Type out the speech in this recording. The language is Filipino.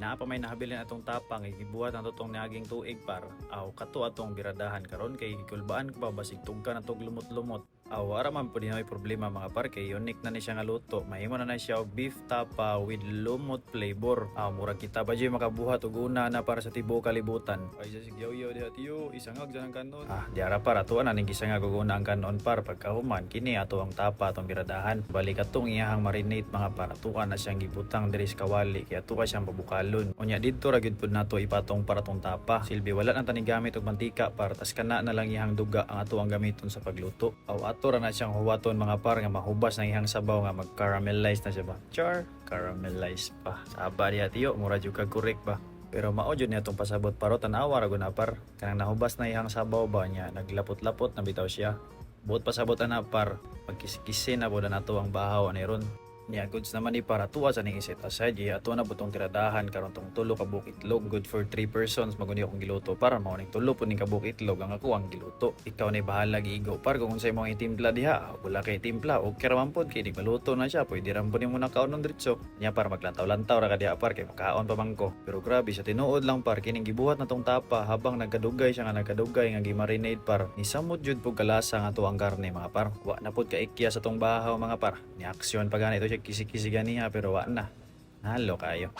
naa pa may nahabilin atong tapang igibuhat ang totong naging tuig par aw kato atong biradahan karon kay gikulbaan ko ba basig tugka na tog lumot-lumot aw ara man pud may problema mga par kay unique na ni siya nga luto. Mahimo na na siya og beef tapa with lumot flavor. Aw murag kita ba jay? Makabuhat og una na para sa tibuok kalibutan. Ay sa sigyaw-yaw diha tiyo. Isangag dyan ang kanon. Ah di ara para tuwa na ning gisangag og una ang kanon par. Pagkahuman kini ato ang tapa atong biradahan balik atong iyahang marinate mga para tuwa na siyang gibutang diri sa kawali kaya tuwa siyang pabukalon unya didto ra gyud pud nato ipatong para tong tapa. Silbi wala nang tani gamit og mantika para tas kana na lang iyang duga ang ato ang gamiton sa pagluto. Aw ato ra na siyang huwaton mga par nga mahubas ng iyang sabaw nga mag-caramelize na siya ba? Char caramelize pa. Saba diha tiyo mura jud kag correct ba? Pero mao jud niya tong pasabot paro tanawa ra na par. Kanang nahubas na iyang sabaw ba niya naglapot-lapot na bitaw siya. Buot pasabot na par. Pagkisikisi na boda nato ang bahaw ani ron niya goods naman ni para tuwa sa ning iset aside ya ato na butong tiradahan karon tong tulo ka buok itlog good for 3 persons maguni akong giluto para mao ning tulo po ning ka buok itlog ang ako ang giluto. Ikaw ni bahala giigo. Par kung unsay mo itimpla diha wala kay timpla o kiraman pod kay maluto na siya pwede ram po nimo na kaon diretso. Niya para maglantaw-lantaw ra ka diha par kay makaon pa man ko. Pero grabe sa tinuod lang par kining gibuhat na tong tapa habang nagkadugay siya nga nagkadugay nga gimarinade par ni samot jud pug kalasa nga tuang karne mga par. Wa na pod ka ikya sa tong bahaw mga par. Ni aksyon pa ganito siya kisi-kisi ganiha pero wa na. Nalo kayo